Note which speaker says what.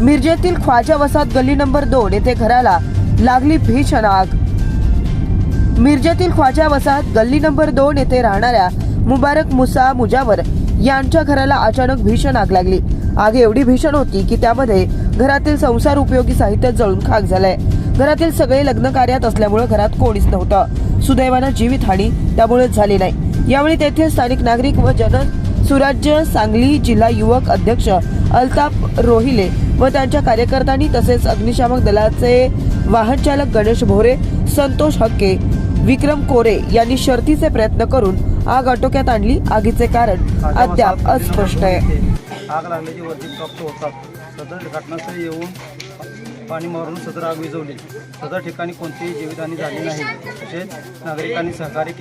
Speaker 1: मिरजेतील ख्वाजा वसाहत गल्ली नंबर दोन येथे घराला लागली भीषण आग. मिरजेतील ख्वाजा वसाहत गल्ली नंबर दोन येथे राहणाऱ्या मुबारक मुसा मुजावर यांच्या घराला अचानक भीषण आग लागली. आग एवढी भीषण होती की त्यामध्ये घरातील संसार उपयोगी साहित्य जळून खाक झालंय. घरातील सगळे लग्न कार्यात असल्यामुळे घरात कोणीच नव्हतं. सुदैवानं जीवितहानी त्यामुळे झाली नाही. यावेळी तेथील स्थानिक नागरिक व जन सुराज्य सांगली जिल्हा युवक अध्यक्ष अल्ताफ रोहिले व त्यांच्या कार्यकर्त्यांनी तसेच अग्निशामक दलाचे वाहन चालक गणेश भोरे संतोष हक्के विक्रम कोरे यांनी शर्तीचे प्रयत्न करून आग आटोक्यात आणली. आगीचे कारण अद्याप अस्पष्ट आहे.
Speaker 2: आग लागल्याची वरती प्राप्त होतात. सदर घटनास्थळी येऊन पाणी मारून सदर आग विझवली. सदर ठिकाणी कोणतीही जीवितहानी झाली नाही. तसेच नागरिकांनी सहकार्य